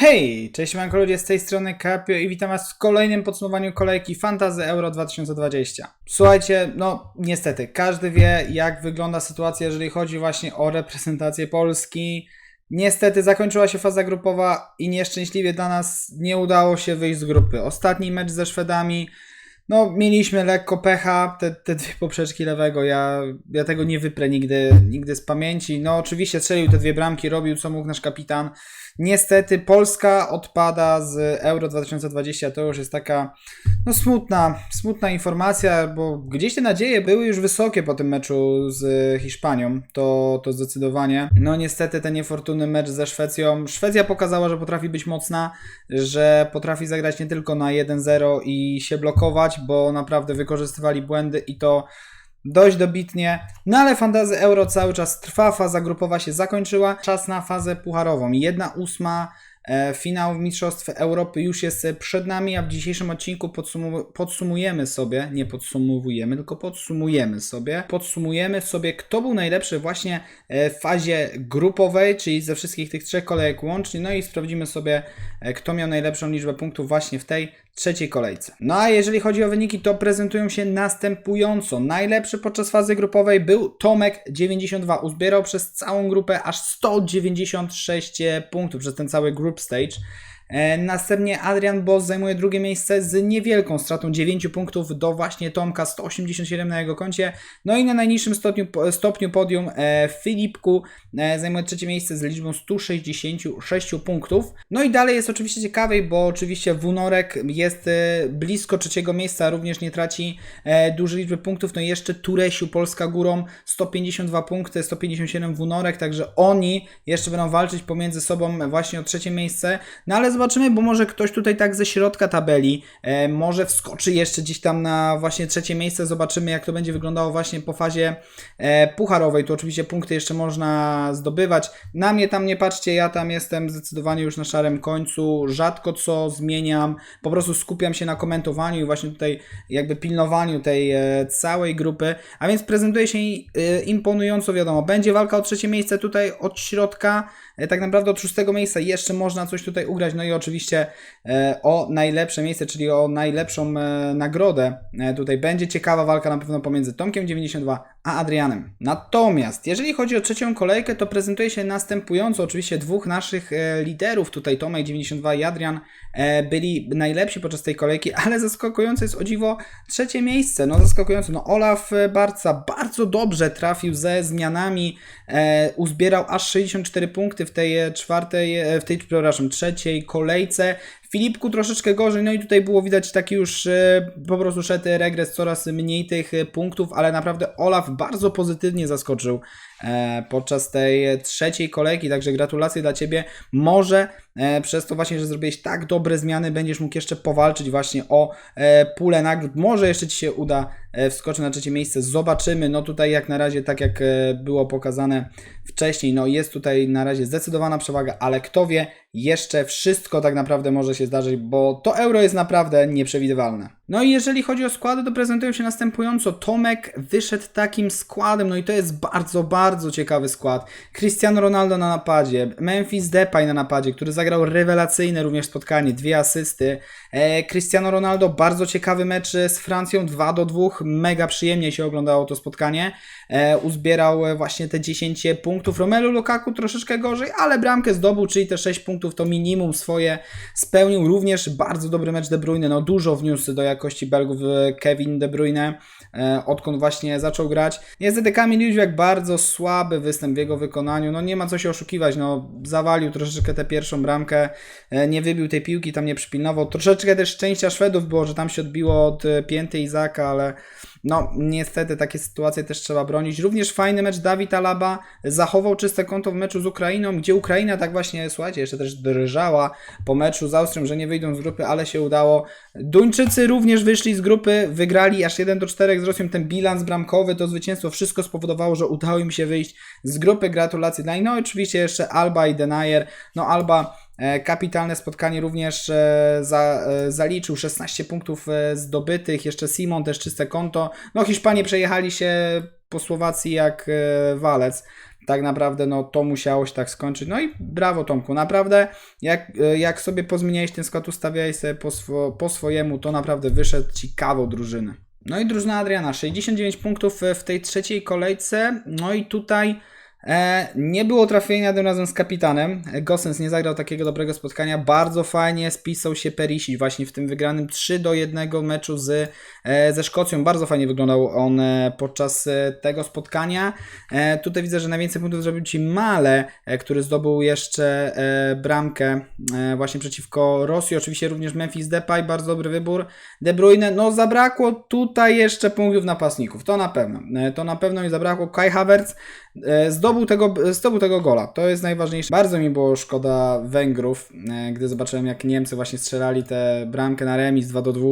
Hej, cześć manko ludzie, z tej strony Kapio i witam was w kolejnym podsumowaniu kolejki Fantazy Euro 2020. Słuchajcie, no niestety, każdy wie jak wygląda sytuacja, jeżeli chodzi właśnie o reprezentację Polski. Niestety zakończyła się faza grupowa i nieszczęśliwie dla nas nie udało się wyjść z grupy. Ostatni mecz ze Szwedami, no mieliśmy lekko pecha, te, te dwie poprzeczki lewego, ja, ja tego nie wyprę nigdy, nigdy z pamięci. No oczywiście strzelił te dwie bramki, robił co mógł nasz kapitan. Niestety Polska odpada z Euro 2020. To już jest taka no, smutna, smutna informacja, bo gdzieś te nadzieje były już wysokie po tym meczu z Hiszpanią. To, to zdecydowanie. No niestety ten niefortunny mecz ze Szwecją. Szwecja pokazała, że potrafi być mocna, że potrafi zagrać nie tylko na 1-0 i się blokować, bo naprawdę wykorzystywali błędy i to dość dobitnie. No ale fantazy Euro cały czas trwa, faza grupowa się zakończyła. Czas na fazę pucharową. Jedna ósma e, finał Mistrzostw Europy już jest przed nami, a w dzisiejszym odcinku podsumu- podsumujemy sobie, nie podsumowujemy, tylko podsumujemy sobie, podsumujemy sobie, kto był najlepszy właśnie e, w fazie grupowej, czyli ze wszystkich tych trzech kolejek łącznie, no i sprawdzimy sobie, e, kto miał najlepszą liczbę punktów właśnie w tej trzeciej kolejce. No a jeżeli chodzi o wyniki, to prezentują się następująco. Najlepszy podczas fazy grupowej był Tomek 92. Uzbierał przez całą grupę aż 196 punktów przez ten cały group stage. E, Następnie Adrian Boss zajmuje drugie miejsce z niewielką stratą 9 punktów do właśnie Tomka 187 na jego koncie. No i na najniższym stopniu, stopniu podium e, Filipku e, zajmuje trzecie miejsce z liczbą 166 punktów. No i dalej jest oczywiście ciekawej, bo oczywiście Wunorek jest blisko trzeciego miejsca, również nie traci dużej liczby punktów. No i jeszcze Turesiu, Polska górą 152 punkty, 157 Wunorek, także oni jeszcze będą walczyć pomiędzy sobą właśnie o trzecie miejsce. No ale zobaczymy, bo może ktoś tutaj tak ze środka tabeli e, może wskoczy jeszcze gdzieś tam na właśnie trzecie miejsce. Zobaczymy, jak to będzie wyglądało właśnie po fazie e, pucharowej. Tu oczywiście punkty jeszcze można zdobywać. Na mnie tam nie patrzcie, ja tam jestem zdecydowanie już na szarym końcu. Rzadko co zmieniam, po prostu skupiam się na komentowaniu i właśnie tutaj jakby pilnowaniu tej e, całej grupy. A więc prezentuje się e, imponująco, wiadomo. Będzie walka o trzecie miejsce tutaj od środka. E, tak naprawdę od szóstego miejsca jeszcze można coś tutaj ugrać. No i oczywiście e, o najlepsze miejsce, czyli o najlepszą e, nagrodę. E, tutaj będzie ciekawa walka na pewno pomiędzy Tomkiem 92 a Adrianem. Natomiast jeżeli chodzi o trzecią kolejkę, to prezentuje się następująco. Oczywiście dwóch naszych liderów, tutaj Tomek 92 i Adrian, byli najlepsi podczas tej kolejki, ale zaskakujące jest o dziwo trzecie miejsce. No zaskakujące. No Olaf Barca bardzo dobrze trafił ze zmianami, uzbierał aż 64 punkty w tej e, czwartej, e, w tej, przepraszam, trzeciej kolejce. Filipku troszeczkę gorzej, no i tutaj było widać taki już e, po prostu szedł regres, coraz mniej tych e, punktów, ale naprawdę Olaf bardzo pozytywnie zaskoczył e, podczas tej trzeciej kolejki, także gratulacje dla Ciebie. Może przez to właśnie, że zrobiłeś tak dobre zmiany, będziesz mógł jeszcze powalczyć właśnie o pulę nagród. Może jeszcze Ci się uda wskoczyć na trzecie miejsce, zobaczymy. No tutaj jak na razie, tak jak było pokazane wcześniej, no jest tutaj na razie zdecydowana przewaga, ale kto wie, jeszcze wszystko tak naprawdę może się zdarzyć, bo to euro jest naprawdę nieprzewidywalne. No i jeżeli chodzi o składy, to prezentują się następująco. Tomek wyszedł takim składem, no i to jest bardzo, bardzo ciekawy skład. Cristiano Ronaldo na napadzie, Memphis Depay na napadzie, który zagrał rewelacyjne również spotkanie, dwie asysty. E, Cristiano Ronaldo, bardzo ciekawy mecz z Francją, 2 do 2, mega przyjemnie się oglądało to spotkanie. E, uzbierał e, właśnie te 10 punktów. Romelu Lukaku troszeczkę gorzej, ale bramkę zdobył, czyli te 6 punktów to minimum swoje spełnił. Również bardzo dobry mecz De Bruyne, no dużo wniósł do jakości Belgów e, Kevin De Bruyne, e, odkąd właśnie zaczął grać. Niestety Kamil Jóźwiak bardzo słaby występ w jego wykonaniu, no nie ma co się oszukiwać, no zawalił troszeczkę tę pierwszą bramkę, e, nie wybił tej piłki, tam nie przypilnował. Troszeczkę też szczęścia Szwedów było, że tam się odbiło od e, pięty Izaka, ale no niestety takie sytuacje też trzeba bronić. Również fajny mecz Dawid Alaba zachował czyste konto w meczu z Ukrainą, gdzie Ukraina tak właśnie, słuchajcie, jeszcze też drżała po meczu z Austrią, że nie wyjdą z grupy, ale się udało. Duńczycy również wyszli z grupy, wygrali aż 1 do 4 z Rosją. Ten bilans bramkowy, to zwycięstwo, wszystko spowodowało, że udało im się wyjść z grupy. Gratulacje dla nich. No oczywiście jeszcze Alba i Denayer. No Alba Kapitalne spotkanie również e, za, e, zaliczył 16 punktów e, zdobytych, jeszcze Simon też czyste konto. No Hiszpanie przejechali się po Słowacji jak e, walec. tak naprawdę no to musiało się tak skończyć. No i brawo Tomku, naprawdę jak, e, jak sobie pozmieniałeś ten skład, ustawiałeś sobie po, swo, po swojemu, to naprawdę wyszedł ci kawał drużyny. No i drużyna Adriana, 69 punktów w tej trzeciej kolejce, no i tutaj E, nie było trafienia tym razem z kapitanem. Gosens nie zagrał takiego dobrego spotkania. Bardzo fajnie spisał się Perisic właśnie w tym wygranym 3 do 1 meczu z, e, ze Szkocją. Bardzo fajnie wyglądał on e, podczas e, tego spotkania. E, tutaj widzę, że najwięcej punktów zrobił ci Male, e, który zdobył jeszcze e, bramkę e, właśnie przeciwko Rosji. Oczywiście również Memphis Depay, bardzo dobry wybór. De Bruyne, no zabrakło tutaj jeszcze punktów napastników. To na pewno. E, to na pewno mi zabrakło. Kai Havertz E, Zdobył tego, zdobył tego gola. To jest najważniejsze. Bardzo mi było szkoda Węgrów, e, gdy zobaczyłem, jak Niemcy właśnie strzelali tę bramkę na remis 2 do 2.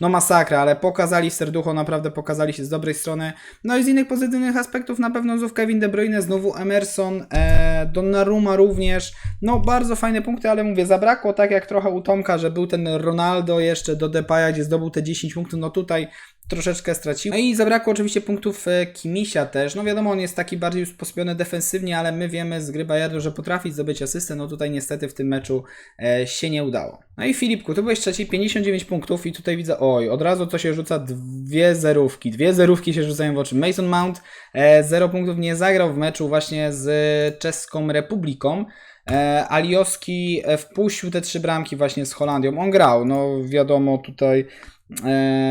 No masakra, ale pokazali serducho, naprawdę pokazali się z dobrej strony. No i z innych pozytywnych aspektów na pewno znów Kevin De Bruyne, znowu Emerson, e, Donnarumma również. No bardzo fajne punkty, ale mówię, zabrakło tak jak trochę u Tomka, że był ten Ronaldo jeszcze do Depaya, gdzie zdobył te 10 punktów. No tutaj troszeczkę stracił. No i zabrakło oczywiście punktów e, Kimisia też. No wiadomo, on jest taki bardziej usposobiony defensywnie, ale my wiemy z gry Bayernu, że potrafi zdobyć asystę. No tutaj niestety w tym meczu e, się nie udało. No i Filipku, tu byłeś trzeci, 59 punktów i tutaj widzę, oj, od razu to się rzuca dwie zerówki. Dwie zerówki się rzucają w oczy. Mason Mount e, 0 punktów nie zagrał w meczu właśnie z Czeską Republiką. E, Alioski e, wpuścił te trzy bramki właśnie z Holandią. On grał, no wiadomo tutaj e,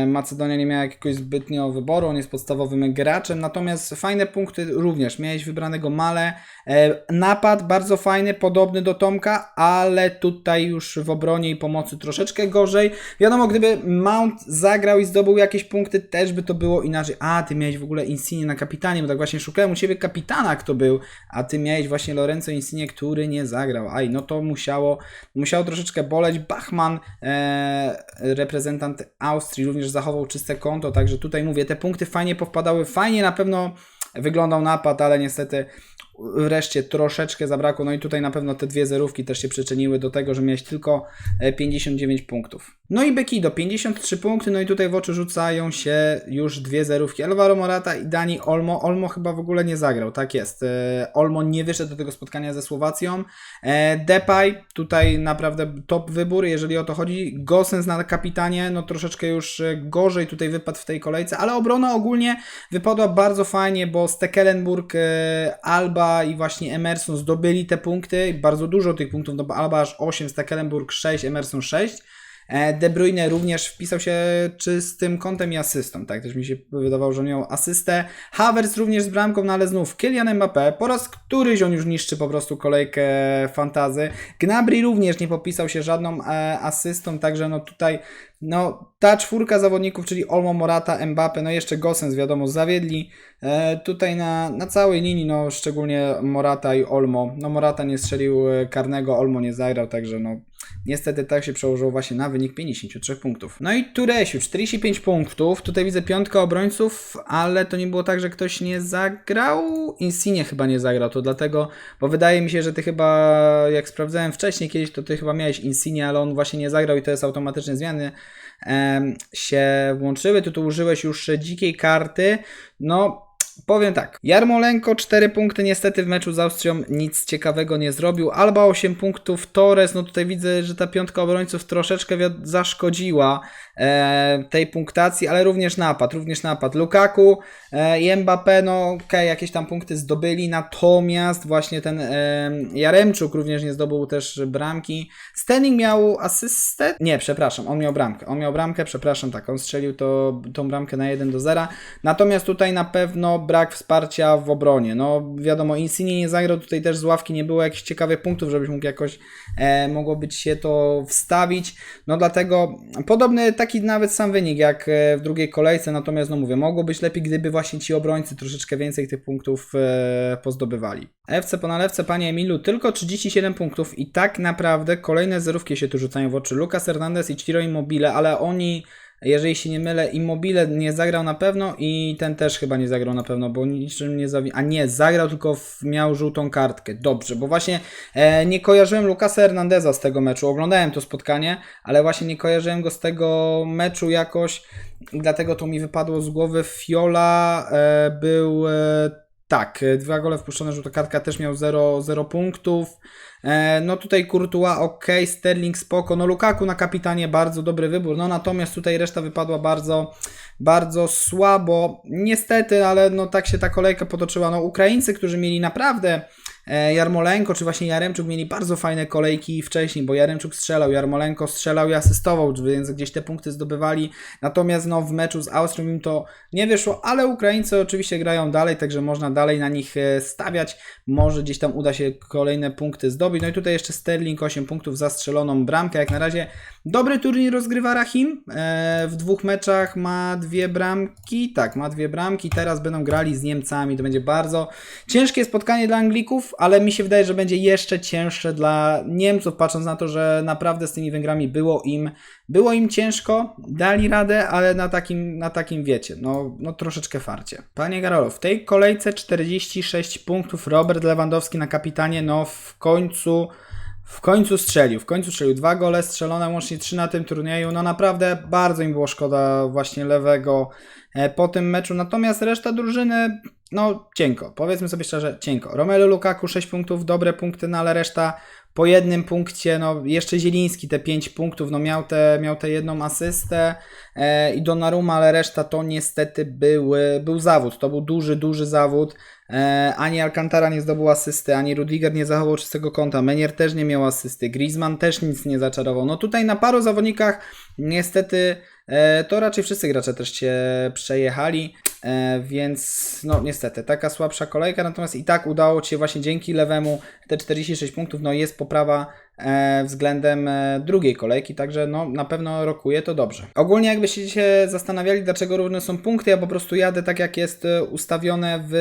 Macedonia nie miała jakiegoś zbytnio wyboru, on jest podstawowym graczem, natomiast fajne punkty również. Miałeś wybranego Male, e, napad bardzo fajny, podobny do Tomka, ale tutaj już w obronie i pomocy troszeczkę gorzej. Wiadomo, gdyby Mount zagrał i zdobył jakieś punkty, też by to było inaczej. A, ty miałeś w ogóle Insigne na kapitanie, bo tak właśnie szukałem u ciebie kapitana, kto był, a ty miałeś właśnie Lorenzo Insigne, który nie zagrał. Aj, no to musiało, musiało troszeczkę boleć. Bachman, e, reprezentant Austrii, również zachował czyste konto, także tutaj mówię, te punkty fajnie powpadały, fajnie na pewno wyglądał napad, ale niestety wreszcie troszeczkę zabrakło. No i tutaj na pewno te dwie zerówki też się przyczyniły do tego, że miałeś tylko e, 59 punktów. No i Bekido, 53 punkty, no i tutaj w oczy rzucają się już dwie zerówki. Alvaro Morata i Dani Olmo. Olmo chyba w ogóle nie zagrał, tak jest. E, Olmo nie wyszedł do tego spotkania ze Słowacją. E, Depay, tutaj naprawdę top wybór, jeżeli o to chodzi. Gosens na kapitanie, no troszeczkę już e, gorzej tutaj wypadł w tej kolejce, ale obrona ogólnie wypadła bardzo fajnie, bo Stekelenburg, e, I właśnie Emerson zdobyli te punkty, bardzo dużo tych punktów, no bo Alba aż 8, Stekelenburg 6, Emerson 6. E, De Bruyne również wpisał się czystym kątem i asystą, tak? Też mi się wydawało, że on miał asystę. Havertz również z bramką, no ale znów Kylian Mbappé, po raz któryś on już niszczy po prostu kolejkę fantazy. Gnabry również nie popisał się żadną e, asystą, także no tutaj no, ta czwórka zawodników, czyli Olmo, Morata, Mbappe, no jeszcze Gosens, wiadomo, zawiedli. E, tutaj na, na całej linii, no szczególnie Morata i Olmo. No Morata nie strzelił e, karnego, Olmo nie zagrał, także no niestety tak się przełożyło właśnie na wynik 53 punktów. No i Turesiu, 45 punktów. Tutaj widzę piątkę obrońców, ale to nie było tak, że ktoś nie zagrał. Insigne chyba nie zagrał, to dlatego, bo wydaje mi się, że ty chyba, jak sprawdzałem wcześniej kiedyś, to ty chyba miałeś Insigne, ale on właśnie nie zagrał i to jest automatyczne zmiany się włączyły. Tu, tu użyłeś już dzikiej karty. No, Powiem tak, Jarmolenko 4 punkty, niestety w meczu z Austrią nic ciekawego nie zrobił. Alba 8 punktów, Torres, no tutaj widzę, że ta piątka obrońców troszeczkę zaszkodziła e, tej punktacji, ale również napad, również napad. Lukaku e, i Mbappé, no okej, okay, jakieś tam punkty zdobyli, natomiast właśnie ten e, Jaremczuk również nie zdobył też bramki. Stenning miał asystę, nie, przepraszam, on miał bramkę, on miał bramkę, przepraszam, tak, on strzelił to, tą bramkę na 1 do 0, natomiast tutaj na pewno brak wsparcia w obronie. No wiadomo, Insigne nie zagrał, tutaj też z ławki nie było jakichś ciekawych punktów, żebyś mógł jakoś e, mogło być się to wstawić. No dlatego podobny taki nawet sam wynik jak e, w drugiej kolejce, natomiast no mówię, mogło być lepiej, gdyby właśnie ci obrońcy troszeczkę więcej tych punktów e, pozdobywali. FC po nalewce, panie Emilu, tylko 37 punktów i tak naprawdę kolejne zerówki się tu rzucają w oczy. Lucas Hernandez i Ciro Immobile, ale oni jeżeli się nie mylę, Immobile nie zagrał na pewno i ten też chyba nie zagrał na pewno, bo niczym nie zawi... A nie, zagrał, tylko miał żółtą kartkę. Dobrze, bo właśnie e, nie kojarzyłem Lucasa Hernandeza z tego meczu. Oglądałem to spotkanie, ale właśnie nie kojarzyłem go z tego meczu jakoś dlatego to mi wypadło z głowy. Fiola e, był... E, Tak, e, dwa gole wpuszczone, żółta kartka też miał 0, 0 punktów. E, no tutaj Courtois ok, Sterling spoko, no Lukaku na kapitanie bardzo dobry wybór, no natomiast tutaj reszta wypadła bardzo, bardzo słabo. Niestety, ale no tak się ta kolejka potoczyła. No Ukraińcy, którzy mieli naprawdę Jarmolenko czy właśnie Jaremczuk mieli bardzo fajne kolejki wcześniej, bo Jaremczuk strzelał, Jarmolenko strzelał i asystował, więc gdzieś te punkty zdobywali. Natomiast no, w meczu z Austrią im to nie wyszło, ale Ukraińcy oczywiście grają dalej, także można dalej na nich e, stawiać. Może gdzieś tam uda się kolejne punkty zdobyć. No i tutaj jeszcze Sterling 8 punktów za strzeloną bramkę. Jak na razie dobry turniej rozgrywa Rahim. E, w dwóch meczach ma dwie bramki. Tak, ma dwie bramki. Teraz będą grali z Niemcami. To będzie bardzo ciężkie spotkanie dla Anglików, ale mi się wydaje, że będzie jeszcze cięższe dla Niemców, patrząc na to, że naprawdę z tymi Węgrami było im, było im ciężko, dali radę, ale na takim, na takim wiecie, no, no troszeczkę farcie. Panie Garolo, w tej kolejce 46 punktów, Robert Lewandowski na kapitanie, no w końcu w końcu strzelił, w końcu strzelił dwa gole strzelone, łącznie trzy na tym turnieju. No naprawdę bardzo im było szkoda właśnie lewego e, po tym meczu. Natomiast reszta drużyny, no cienko, powiedzmy sobie szczerze, cienko. Romelu Lukaku 6 punktów, dobre punkty, no ale reszta po jednym punkcie, no jeszcze Zieliński te 5 punktów, no miał tę miał te jedną asystę e, i Donnarumma, ale reszta to niestety były, był zawód, to był duży, duży zawód. E, ani Alcantara nie zdobył asysty, ani Rudiger nie zachował czystego konta, Menier też nie miał asysty, Griezmann też nic nie zaczarował. No tutaj na paru zawodnikach niestety to raczej wszyscy gracze też się przejechali, e, więc no niestety taka słabsza kolejka, natomiast i tak udało Ci się właśnie dzięki lewemu te 46 punktów, no jest poprawa e, względem e, drugiej kolejki, także no na pewno rokuje to dobrze. Ogólnie jakbyście się zastanawiali, dlaczego równe są punkty, ja po prostu jadę tak jak jest e, ustawione w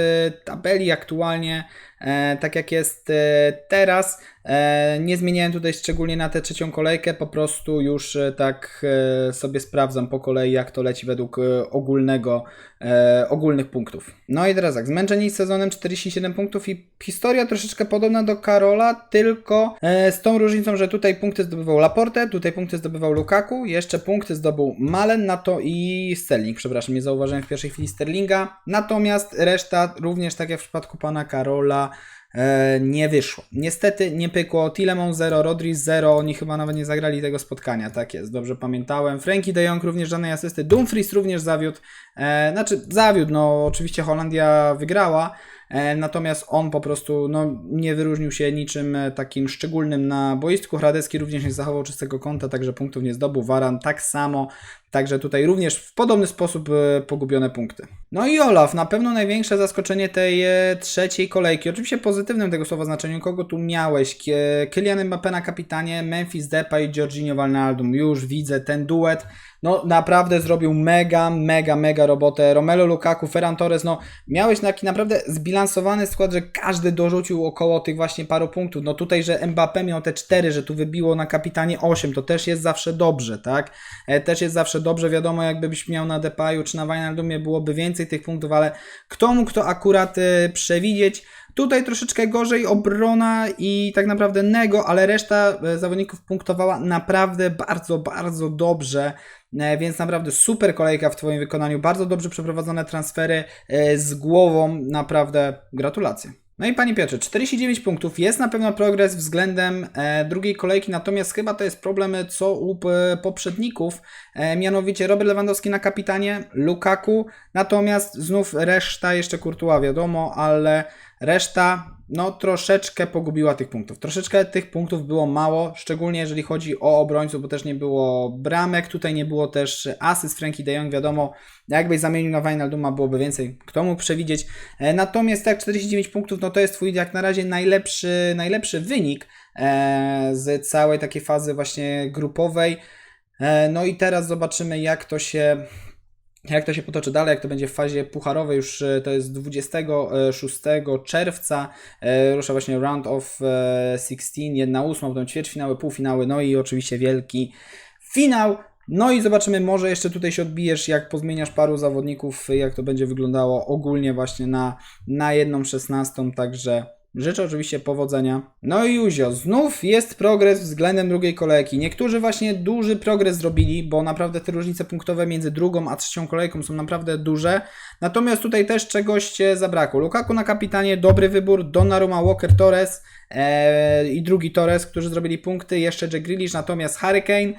tabeli aktualnie, e, tak jak jest e, teraz. E, nie zmieniałem tutaj szczególnie na tę trzecią kolejkę, po prostu już e, tak e, sobie sprawdzam po kolei, jak to leci według e, ogólnego, e, ogólnych punktów. No i teraz tak, zmęczeni sezonem 47 punktów i historia troszeczkę podobna do Karola, tylko e, z tą różnicą, że tutaj punkty zdobywał Laporte, tutaj punkty zdobywał Lukaku, jeszcze punkty zdobył Malen, na to i Sterling, przepraszam, nie zauważyłem w pierwszej chwili Sterlinga, natomiast reszta również tak jak w przypadku pana Karola e, nie wyszło. Niestety nie pykło. Tilemon 0, Rodri 0, oni chyba nawet nie zagrali tego spotkania, tak jest, dobrze pamiętałem. Frankie de Jong również żadnej asysty, Dumfries również zawiódł, e, znaczy zawiódł, no oczywiście Holandia wygrała, natomiast on po prostu no, nie wyróżnił się niczym e, takim szczególnym na boisku. Hradecki również nie zachował czystego konta, także punktów nie zdobył. Waran tak samo, Także tutaj również w podobny sposób e, pogubione punkty. No i Olaf, na pewno największe zaskoczenie tej e, trzeciej kolejki. Oczywiście pozytywnym tego słowa znaczeniu. Kogo tu miałeś? Kylian Mbappé na kapitanie, Memphis Depay i Jorginho Wijnaldum. Już widzę ten duet. No naprawdę zrobił mega, mega, mega robotę. Romelu Lukaku, Ferran Torres, no miałeś taki naprawdę zbilansowany skład, że każdy dorzucił około tych właśnie paru punktów. No tutaj, że Mbappé miał te 4, że tu wybiło na kapitanie 8, to też jest zawsze dobrze, tak? E, też jest zawsze dobrze, wiadomo, jakbyś miał na Depayu czy na Wijnaldumie byłoby więcej tych punktów, ale kto mógł to akurat e, przewidzieć? Tutaj troszeczkę gorzej obrona i tak naprawdę Nego, ale reszta e, zawodników punktowała naprawdę bardzo, bardzo dobrze. E, Więc naprawdę super kolejka w Twoim wykonaniu, bardzo dobrze przeprowadzone transfery z głową, naprawdę gratulacje. No i Panie Piotrze, 49 punktów. Jest na pewno progres względem e, drugiej kolejki, natomiast chyba to jest problem co u e, poprzedników, e, mianowicie Robert Lewandowski na kapitanie, Lukaku, natomiast znów reszta, jeszcze Courtois wiadomo, ale reszta no troszeczkę pogubiła tych punktów. Troszeczkę tych punktów było mało, szczególnie jeżeli chodzi o obrońców, bo też nie było bramek, tutaj nie było też asyst Frankie de Jong, wiadomo, jakbyś zamienił na Wijnalduma byłoby więcej, kto mógł przewidzieć. E, Natomiast tak, 49 punktów, no to jest twój jak na razie najlepszy, najlepszy wynik e, z całej takiej fazy właśnie grupowej. E, No i teraz zobaczymy jak to się jak to się potoczy dalej, jak to będzie w fazie pucharowej, już e, to jest 26 czerwca, e, rusza właśnie round of e, 16, 1 ósma, potem ćwierćfinały, półfinały, no i oczywiście wielki finał. No i zobaczymy, może jeszcze tutaj się odbijesz, jak pozmieniasz paru zawodników, jak to będzie wyglądało ogólnie właśnie na, na jedną szesnastą, także Życzę oczywiście powodzenia. No i Juzio, znów jest progres względem drugiej kolejki. Niektórzy właśnie duży progres zrobili, bo naprawdę te różnice punktowe między drugą a trzecią kolejką są naprawdę duże. Natomiast tutaj też czegoś cię zabrakło. Lukaku na kapitanie, dobry wybór, Donnarumma, Walker, Torres e, i drugi Torres, którzy zrobili punkty, jeszcze Jack Grealish, natomiast Hurricane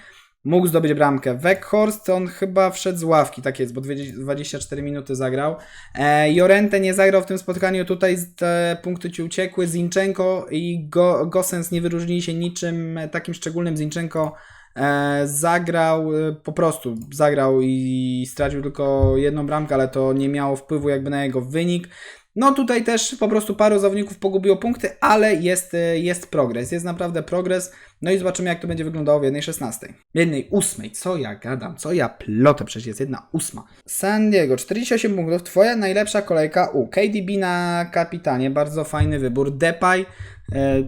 mógł zdobyć bramkę. Weghorst, on chyba wszedł z ławki, tak jest, bo 24 minuty zagrał. E, Jorente nie zagrał w tym spotkaniu, tutaj te punkty ci uciekły. Zinchenko i Go, Gosens nie wyróżnili się niczym takim szczególnym. Zinchenko e, zagrał, e, po prostu zagrał i stracił tylko jedną bramkę, ale to nie miało wpływu jakby na jego wynik. No tutaj też po prostu paru zawodników pogubiło punkty, ale jest, e, jest progres, jest naprawdę progres. No i zobaczymy jak to będzie wyglądało w 1.16. W 1.8, co ja gadam, co ja plotę, przecież jest 1.8. San Diego, 48 punktów, twoja najlepsza kolejka u KDB na kapitanie, bardzo fajny wybór, Depay,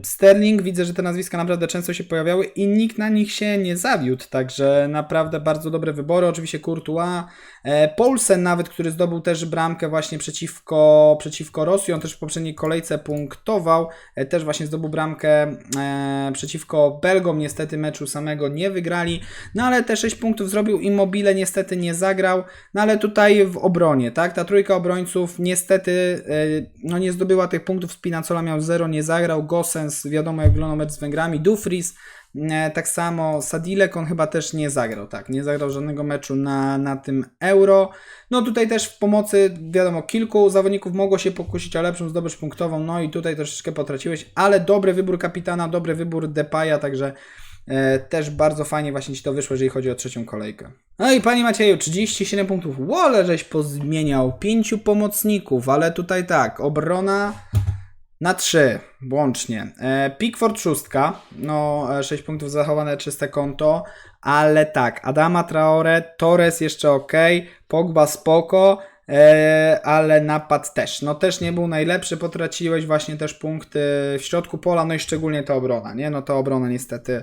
Sterling, widzę, że te nazwiska naprawdę często się pojawiały i nikt na nich się nie zawiódł, także naprawdę bardzo dobre wybory, oczywiście Courtois, e, Paulsen nawet, który zdobył też bramkę właśnie przeciwko, przeciwko Rosji, on też w poprzedniej kolejce punktował, e, też właśnie zdobył bramkę e, przeciwko Belgom, niestety meczu samego nie wygrali, no ale te 6 punktów zrobił, Immobile niestety nie zagrał, no ale tutaj w obronie, tak, ta trójka obrońców niestety e, no nie zdobyła tych punktów, Spinazzola miał 0, nie zagrał, Gosens, wiadomo jak wyglądał mecz z Węgrami, Dufris, E, Tak samo Sadilek, on chyba też nie zagrał, tak, nie zagrał żadnego meczu na, na tym Euro. No tutaj też w pomocy, wiadomo, kilku zawodników mogło się pokusić o lepszą zdobycz punktową, no i tutaj troszeczkę potraciłeś, ale dobry wybór kapitana, dobry wybór Depaya, także e, też bardzo fajnie właśnie Ci to wyszło, jeżeli chodzi o trzecią kolejkę. No i Panie Macieju, 37 punktów, Wole żeś pozmieniał, pięciu pomocników, ale tutaj tak, obrona na 3 łącznie. E, Pickford 6, no e, 6 punktów zachowane, czyste konto, ale tak, Adama Traore, Torres jeszcze ok, Pogba spoko, e, ale napad też. No też nie był najlepszy, potraciłeś właśnie też punkty w środku pola, no i szczególnie ta obrona, nie? No ta obrona niestety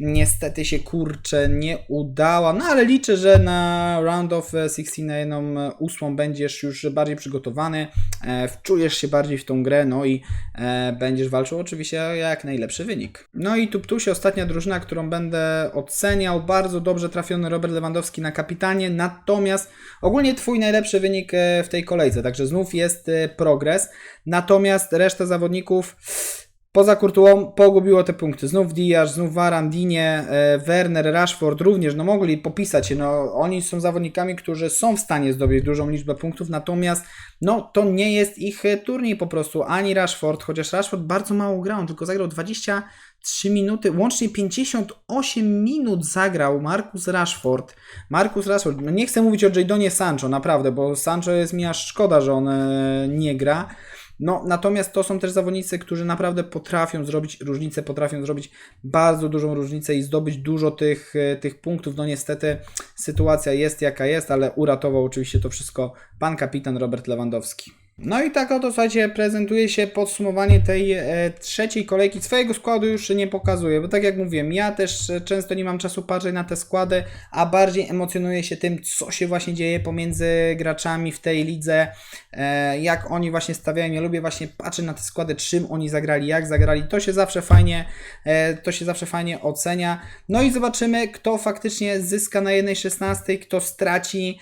niestety się kurczę nie udała, no ale liczę, że na Round of 16 na jedną e, ósmą będziesz już bardziej przygotowany, e, wczujesz się bardziej w tą grę, no i e, będziesz walczył oczywiście o jak najlepszy wynik. No i Tuptusie, ostatnia drużyna, którą będę oceniał, bardzo dobrze trafiony Robert Lewandowski na kapitanie, natomiast ogólnie Twój najlepszy wynik w tej kolejce, także znów jest progres, natomiast reszta zawodników Poza Kurtułą pogubiło te punkty. Znów Diaz, znów Varan, Dinie, e, Werner, Rashford również, no mogli popisać się, no oni są zawodnikami, którzy są w stanie zdobyć dużą liczbę punktów, natomiast no to nie jest ich e, turniej po prostu, ani Rashford, chociaż Rashford bardzo mało grał, on tylko zagrał 23 minuty, łącznie 58 minut zagrał Marcus Rashford. Marcus Rashford, no nie chcę mówić o Jadonie Sancho, naprawdę, bo Sancho jest mi aż szkoda, że on e, nie gra, no, natomiast to są też zawodnicy, którzy naprawdę potrafią zrobić różnicę, potrafią zrobić bardzo dużą różnicę i zdobyć dużo tych, e, tych punktów. No niestety sytuacja jest jaka jest, ale uratował oczywiście to wszystko pan kapitan Robert Lewandowski. No i tak oto, słuchajcie, prezentuje się podsumowanie tej e, trzeciej kolejki. Swojego składu już nie pokazuję, bo tak jak mówiłem, ja też e, często nie mam czasu patrzeć na te składy, a bardziej emocjonuję się tym, co się właśnie dzieje pomiędzy graczami w tej lidze, e, jak oni właśnie stawiają. Ja lubię właśnie patrzeć na te składy, czym oni zagrali, jak zagrali. To się zawsze fajnie, e, to się zawsze fajnie ocenia. No i zobaczymy, kto faktycznie zyska na 1.16, kto straci,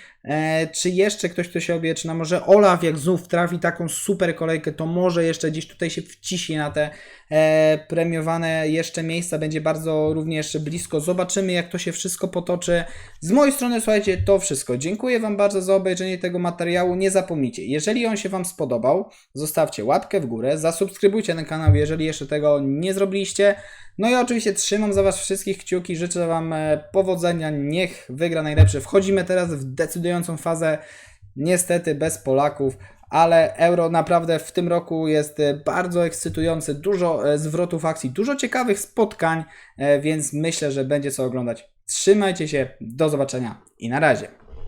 czy jeszcze ktoś, kto się obieczy, no może Olaf jak znów trafi taką super kolejkę, to może jeszcze gdzieś tutaj się wciśnie na te e, premiowane jeszcze miejsca, będzie bardzo również blisko. Zobaczymy, jak to się wszystko potoczy. Z mojej strony, słuchajcie, to wszystko. Dziękuję Wam bardzo za obejrzenie tego materiału. Nie zapomnijcie, jeżeli on się Wam spodobał, zostawcie łapkę w górę, zasubskrybujcie ten kanał, jeżeli jeszcze tego nie zrobiliście. No i oczywiście trzymam za Was wszystkich kciuki, życzę Wam e, powodzenia, niech wygra najlepszy. Wchodzimy teraz w decydującą fazę, niestety bez Polaków, ale Euro naprawdę w tym roku jest e, bardzo ekscytujący, dużo e, zwrotów akcji, dużo ciekawych spotkań, więc myślę, że będzie co oglądać. Trzymajcie się, do zobaczenia i na razie.